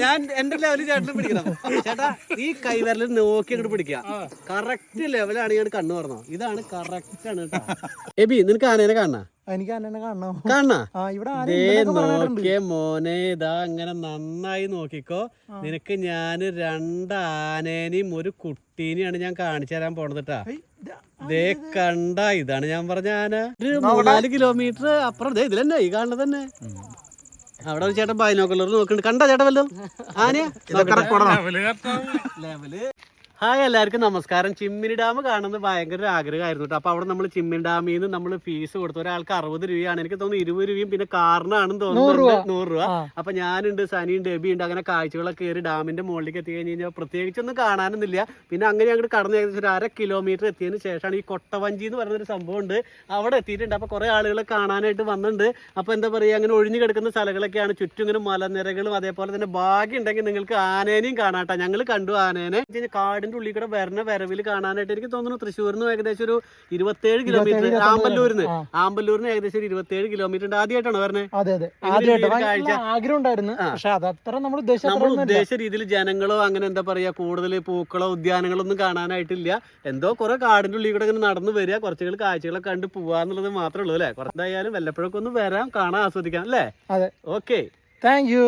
ഞാൻ എന്റെ ലെവലിൽ ചേട്ടനും പിടിക്കണം. ചേട്ടാ ഈ കൈവരൽ നോക്കി അങ്ങോട്ട് പിടിക്കുക. കറക്റ്റ് ലെവലാണ് ഞാൻ കണ്ണു പറഞ്ഞോ ഇതാണ് കറക്റ്റ് ആണ് കേട്ടോ. എബി നിനക്ക് ആനേനെ കാണണ? എനിക്ക് അന്നെ കാണണം. നോക്കിയേ മോനെ ഇതാ അങ്ങനെ നന്നായി നോക്കിക്കോ. നിനക്ക് ഞാൻ രണ്ട് ആനേനെയും ഒരു കുട്ടീനെയാണ് ഞാൻ കാണിച്ചു തരാൻ പോണത് കേട്ടാ ദേ കണ്ട ഇതാണ് ഞാൻ പറഞ്ഞ ആന. ഒരു മൂന്നാൽ കിലോമീറ്റർ അപ്പുറം. ദേ ഇതിലെന്നെ ഈ കാണുന്നത് തന്നെ. അവിടെ ഒരു ചേട്ടൻ ബൈനോക്കുലർ നോക്കുന്നുണ്ട്. കണ്ട ചേട്ടൻ വല്ലതും? ആനയാ? ലെവൽ. ഹായ് എല്ലാവർക്കും നമസ്കാരം. ചിമ്മിനി ഡാം കാണുന്നത് ഭയങ്കര ഒരു ആഗ്രഹമായിരുന്നു കേട്ടോ. അപ്പോൾ അവിടെ നമ്മൾ ചിമ്മിൻ ഡാമിൽ നിന്ന് നമ്മൾ ഫീസ് കൊടുത്തു. ഒരാൾക്ക് അറുപത് രൂപയാണ്. എനിക്ക് തോന്നുന്നു ഇരുപത് രൂപയും പിന്നെ കാറിനാണെന്ന് തോന്നുന്നു. നൂറ് രൂപ. അപ്പോൾ അപ്പൊ ഞാനുണ്ട് സനിയും എബി ഉണ്ട് അങ്ങനെ കാഴ്ചകളൊക്കെ കയറി ഡാമിന്റെ മുകളിലേക്ക് എത്തി കഴിഞ്ഞ് കഴിഞ്ഞാൽ പ്രത്യേകിച്ചൊന്നും കാണാനൊന്നുമില്ല. പിന്നെ അങ്ങനെ അങ്ങോട്ട് കടന്ന് ഏകദേശം ഒരു അര കിലോമീറ്റർ എത്തിയതിന് ശേഷമാണ് ഈ കൊട്ടവഞ്ചി എന്ന് പറയുന്ന ഒരു സംഭവം ഉണ്ട്. അവിടെ എത്തിയിട്ടുണ്ട്. അപ്പോൾ കുറേ ആളുകളെ കാണാനായിട്ട് വന്നിട്ടുണ്ട്. അപ്പോൾ എന്താ പറയാ അങ്ങനെ ഒഴിഞ്ഞു കിടക്കുന്ന സ്ഥലങ്ങളൊക്കെയാണ്. ചുറ്റും ഇങ്ങനെ മലനിരകളും അതേപോലെ തന്നെ ഭാഗ്യം ഉണ്ടെങ്കിൽ നിങ്ങൾക്ക് ആനേനെയും കാണാട്ടോ ഞങ്ങൾ കണ്ടു ആനേനെ. എന്ന് കാടിന്റെ ഉള്ളിൽ കൂടെ വരുന്ന വരവിൽ കാണാനായിട്ട് എനിക്ക് തോന്നുന്നു തൃശ്ശൂരിൽ നിന്ന് ഏകദേശം ഒരു ഇരുപത്തേഴ് കിലോമീറ്റർ ആമ്പല്ലൂരിൽ ആമ്പല്ലൂരിന്ന്. ആമ്പല്ലൂരിന് ഏകദേശം ഒരു ഇരുപത്തേഴ് കിലോമീറ്റർ ഉണ്ട്. ആദ്യമായിട്ടാണോ വരുന്നത് അതെ? ആഗ്രഹം ഉണ്ടായിരുന്നു. പക്ഷെ അതത്ര നമ്മൾ ഉദ്ദേശിച്ച നമ്മൾ ഉദ്ദേശിച്ച രീതിയിൽ ജനങ്ങളോ അങ്ങനെ എന്താ പറയാ കൂടുതൽ പൂക്കളോ ഉദ്യാനങ്ങളോ ഒന്നും കാണാനായിട്ടില്ല. എന്തോ കുറെ കാടിന്റെ ഉള്ളിൽ കൂടെ ഇങ്ങനെ നടന്നു വരിക. കുറച്ചുകൾ കാഴ്ചകളൊക്കെ കണ്ട് പോവാന്നുള്ളത് മാത്രമേ ഉള്ളൂ അല്ലെ? കുറച്ചായാലും വല്ലപ്പോഴൊക്കെ ഒന്ന് വരാം കാണാൻ ആസ്വദിക്കാം അല്ലേ? Okay thank you